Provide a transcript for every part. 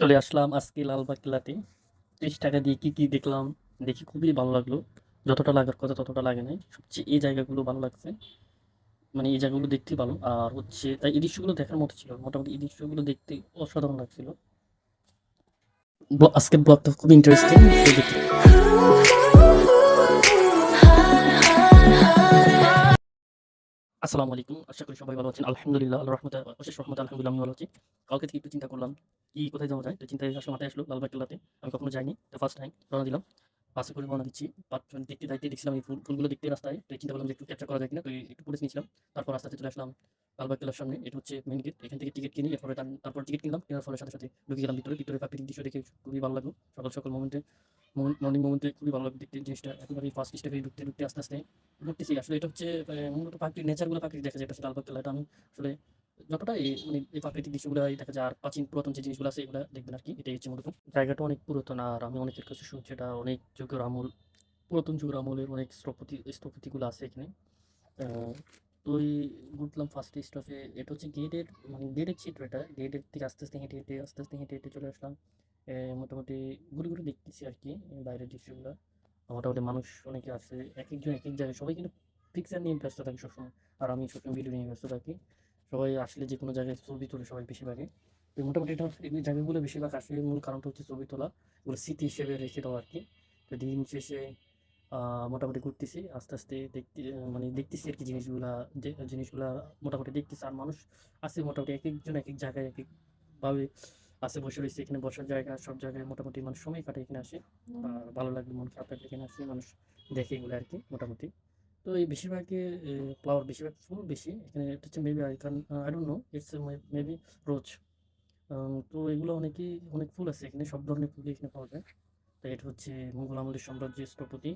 চলে আসলাম আজকে লালবাগ কিলাতে ত্রিশ টাকা দিয়ে কী কী দেখলাম, দেখি খুবই ভালো লাগল। যতটা লাগার কথা ততটা লাগে নাই। সবচেয়ে এই জায়গাগুলো ভালো লাগছে। মানে এই জায়গাগুলো দেখতে ভালো। আর হচ্ছে, তাই এই দৃশ্যগুলো দেখার মতো ছিল। মোটামুটি এই দৃশ্যগুলো দেখতে অসাধারণ লাগছিল। আজকের ব্লগটা খুব ইন্টারেস্টিং আসসালামু আলাইকুম। আশা করি সবাই ভালো আছেন। আলহামদুলিল্লাহ আল্লাহ রহমতে, অশেষ রহমত আলহামদুলিল্লাহ আমি ভালো আছি। কালকে থেকে একটু চিন্তা করলাম, কি, কোথায় যাওয়া যায়? তো চিন্তায় আসলে, মাথায় আসলো লালবাগ কেলাতে আমি কখনো যাইনি, তো ফার্স্ট টাইম রওনা দিলাম। বাসে করে রওনা দিচ্ছি। পাঁচজন দেখতে যাইতে দেখছিলাম এই ফুল, ফুলগুলো দেখতে রাস্তায়। তো চিন্তা করলাম যে একটু ক্যাপচার করা যায় কিনা, তো একটু পুলিশ নিয়েছিলাম। তারপর রাস্তাতে চলে আসলাম। লালবাগ সামনে, এটা হচ্ছে মেন গেট এখান থেকে টিকিট কিনি এরপরে তার- তারপর টিকিট কিনলাম। কেনার ফলে সাথে সাথে ঢুকে গেলাম ভিতরে। ভিতরে প্রাকৃতিক দৃশ্য দেখে খুবই ভালো লাগল। সকাল সকাল মোমেন্টে মর্নিং মোমেন্টে খুবই ভালো লাগল দেখতে। জিনিসটা একেবারে ফার্স্ট স্টেপে ঢুকতে ঢুকতে আস্তে আস্তে ঘুরতেছি। আসলে এটা হচ্ছে মূলত প্রাকৃতিক নেচারগুলো প্রাকৃতিক দেখা যায়। এটা লালবাগ কেল্লা এটা আমি আসলে যতটা এই মানে এই প্রাকৃতিক দৃশ্যগুলো দেখা যায়, আর প্রাচীন, পুরাতন যে জিনিসগুলো আছে, এগুলো দেখবেন আর কি। এটাই হচ্ছে মূলত। জায়গাটা অনেক পুরাতন, আর আমি অনেকের কাছে শুনছি এটা অনেক যুগের আমল, পুরাতন যুগের আমলের অনেক স্থপতি স্থপতিগুলো আছে এখানে। তো ঘুরলাম ফার্স্ট স্টপে এটা হচ্ছে গেটের মানে গেটের চিত্র এটা গেটের থেকে আস্তে আস্তে হেঁটে হেঁটে, আস্তে আস্তে হেঁটে হেঁটে চলে আসলাম। মোটামুটি ঘুরে ঘুরে দেখতেছি আর কি, বাইরের দৃশ্যগুলো। মোটামুটি মানুষ অনেকে আছে এক একজন এক এক জায়গায়, সবাই কিন্তু পিকচার নিয়ে ব্যস্ত থাকে সবসময়। আর আমি সবসময় ভিডিও নিয়ে ব্যস্ত থাকি। সবাই আসলে যে কোনো জায়গায় ছবি তোলে সবাই বেশিরভাগই। তো মোটামুটি এটা এই জায়গাগুলো বেশিরভাগ আসলে মূল কারণটা হচ্ছে ছবি তোলা ওগুলো স্মৃতি হিসেবে রেখে দেওয়া আর কি। তো দিন শেষে মোটামুটি ঘুরতেছি আস্তে আস্তে দেখতে মানে দেখতেছি আর কি জিনিসগুলা যে জিনিসগুলা মোটামুটি দেখতেছি। আর মানুষ আছে মোটামুটি এক একজন এক এক জায়গায় এক একভাবে আছে বসে রয়েছে এখানে বসার জায়গা সব জায়গায় মোটামুটি মানুষ সময় কাটে এখানে আসে। আর ভালো লাগলে মন খারাপ লাগলে এখানে আসে মানুষ দেখে এগুলো আর কি মোটামুটি। তো এই বেশিরভাগই ফ্লাওয়ার বেশিরভাগ ফুল বেশি এখানে এটা হচ্ছে maybe I can I don't know it's maybe rose. তো এগুলো অনেকই অনেক ফুল আছে এখানে সব ধরনের ফুল এখানে পাওয়া যায়। এটা হচ্ছে মুঘল আমলের সাম্রাজ্যের স্থপতি।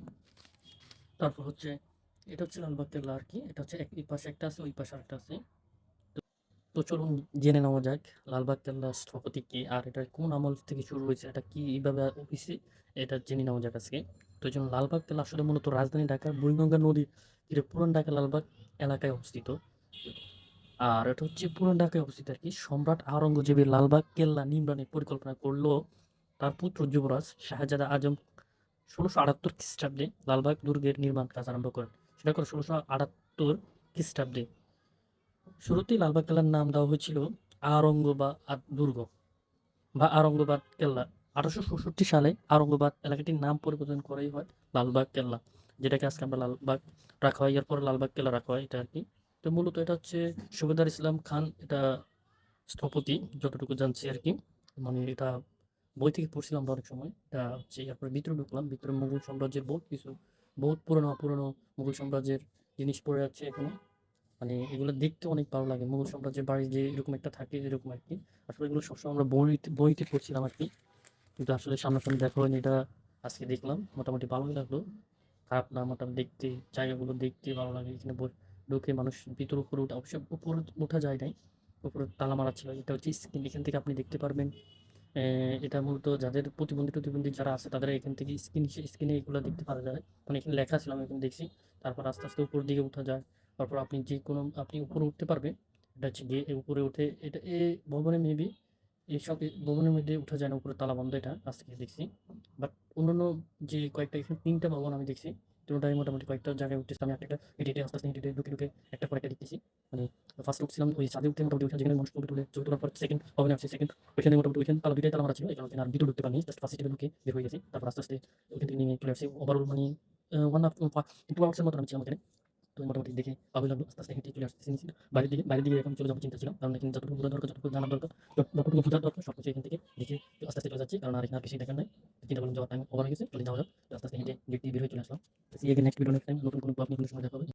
তারপর হচ্ছে, এটা হচ্ছে লালবাগ কেল্লা আর কি এটা হচ্ছে এই পাশে একটা আছে, ওই পাশে একটা আছে। তো- চলুন জেনে নেওয়া যাক লালবাগ কেল্লা স্থপতি কি, আর এটা কোন আমল থেকে শুরু হয়েছে, এটা কি, এইভাবে হয়েছে এটা জেনে নেওয়া যাক আজকে। তো জন্য লালবাগ কেল্লা আসলে মূলত রাজধানী ঢাকার বুড়িগঙ্গা নদীর তীরে পুরান ঢাকা লালবাগ এলাকায় অবস্থিত। আর এটা হচ্ছে পুরান ঢাকায় অবস্থিত আর কি, সম্রাট আওরঙ্গজেবের লালবাগ কেল্লা নির্মাণের পরিকল্পনা করল তার পুত্র যুবরাজ শাহজাদা আজম ষোলোশো আটাত্তর খ্রিস্টাব্দে লালবাগ দুর্গের নির্মাণ কাজ আরম্ভ করেন। সেটা করে ষোলোশো আটাত্তর খ্রিস্টাব্দে। শুরুতেই লালবাগ কেল্লার নাম দেওয়া হয়েছিল আরঙ্গবাদ দুর্গ বা আরঙ্গবাদ কেল্লা। আঠারোশো ষষট্টি সালে আরঙ্গবাদ এলাকাটির নাম পরিবর্তন করাই হয় লালবাগ কেল্লা, যেটাকে আজকে আমরা লালবাগ রাখা হয়। এরপর লালবাগ কেল্লা রাখা হয় এটা আর কি তো মূলত এটা হচ্ছে সুবেদার ইসলাম খান, এটা স্থপতি, যতটুকু জানছি আর কি মানে এটা বই থেকে পড়ছিলাম অনেক সময়। এটা হচ্ছে এরপরে ভিতরে ঢুকলাম। ভিতরে মুঘল সাম্রাজ্যের বহুত কিছু বহুত পুরনো পুরনো মুঘল সাম্রাজ্যের জিনিস পড়ে আছে এখানে। মানে এগুলো দেখতে অনেক ভালো লাগে। মুঘল সাম্রাজ্যের বাড়ি যে এরকম একটা থাকে, এরকম আর কি। আসলে এগুলো সবসময় আমরা বইতে বইতে পড়ছিলাম আর কি। কিন্তু আসলে সামনাসামনি দেখা হয়নি। এটা আজকে দেখলাম। মোটামুটি ভালোই লাগল। খারাপ না, মোটামুটি দেখতে, জায়গাগুলো দেখতে ভালো লাগে। এখানে ঢুকে মানুষ ভিতর উপরে উঠে, অবশ্য উপরে ওঠা যায় নাই। উপরে তালা মারা ছিল। এটা হচ্ছে স্ক্রিন এখান থেকে আপনি দেখতে পারবেন এটা মূলত যাদের প্রতিবন্ধী প্রতিবন্ধী যারা আছে, তাদের এখান থেকে স্ক্রিন, স্ক্রিনে এগুলো দেখতে পাওয়া যায়। মানে এখানে লেখা ছিল, আমি এখানে দেখছি। তারপর আস্তে আস্তে উপর দিকে উঠা যায়। তারপর আপনি যে কোনো, আপনি উপরে উঠতে পারবেন। এটা হচ্ছে গিয়ে উপরে উঠে, এটা এ ভবনে মেবি এইসব ভবনের মধ্যে উঠা যায় না, উপরে তালা বন্ধ এটা আজ থেকে দেখছি। বাট অন্যান্য যে কয়েকটা এখানে তিনটা ভবন আমি দেখছি তিনটাই মোটামুটি কয়েকটা জায়গায় উঠতেছি। আমি একটা হেঁটে আস্তে আস্তে হেঁটে ঢুকে ঢুকে একটা পর একটা দেখতেছি। মানে ফার্স্ট উঠছিলাম ওই ছাদে উঠতে মোটামুটি ওইখানে যেখানে মানুষ ছবি তুলে, ছবি তোলার পর সেকেন্ড ভবনে আসছে সেকেন্ড ওইখানে মোটামুটি ওইখানে তালা দুইটাই তালা মারা ছিল, এই কারণে আর ভিতরে ঢুকতে পারিনি জাস্ট ফার্স্ট ঢুকে বের হয়ে গেছি। তারপর আস্তে আস্তে ওইখান থেকে নেমে চলে আসছি। ওভারঅল মানে ওয়ান হাফ টু আওয়ার্সের মতো আমি ছিলাম ওখানে তো মোটামুটি দেখে ভালো লাগল, আস্তে আস্তে হেঁটে চলে আসতেছি। বাইরের দিকে বাইরের দিকে এখন চলে যাব চিন্তা ছিল, কারণ এখানে যতটুকু বোঝা দরকার, যতটুকু জানার দরকার, যতটুকু বোঝার দরকার সব কিছু এখান থেকে দেখে আস্তে আস্তে চলে যাচ্ছি, কারণ আর এখানে আর বেশি দেখার নাই। চিন্তা করলাম যাওয়ার টাইম ওভার হয়ে গেছে চলে যাওয়া যাক আস্তে আস্তে হেঁটে গেট দিয়ে বের হয়ে চলে আসলাম নেক্সট ভিডিও নেক্সট টাইম নতুন কোনো ব্লগ নিয়ে কোনো সময় দেখা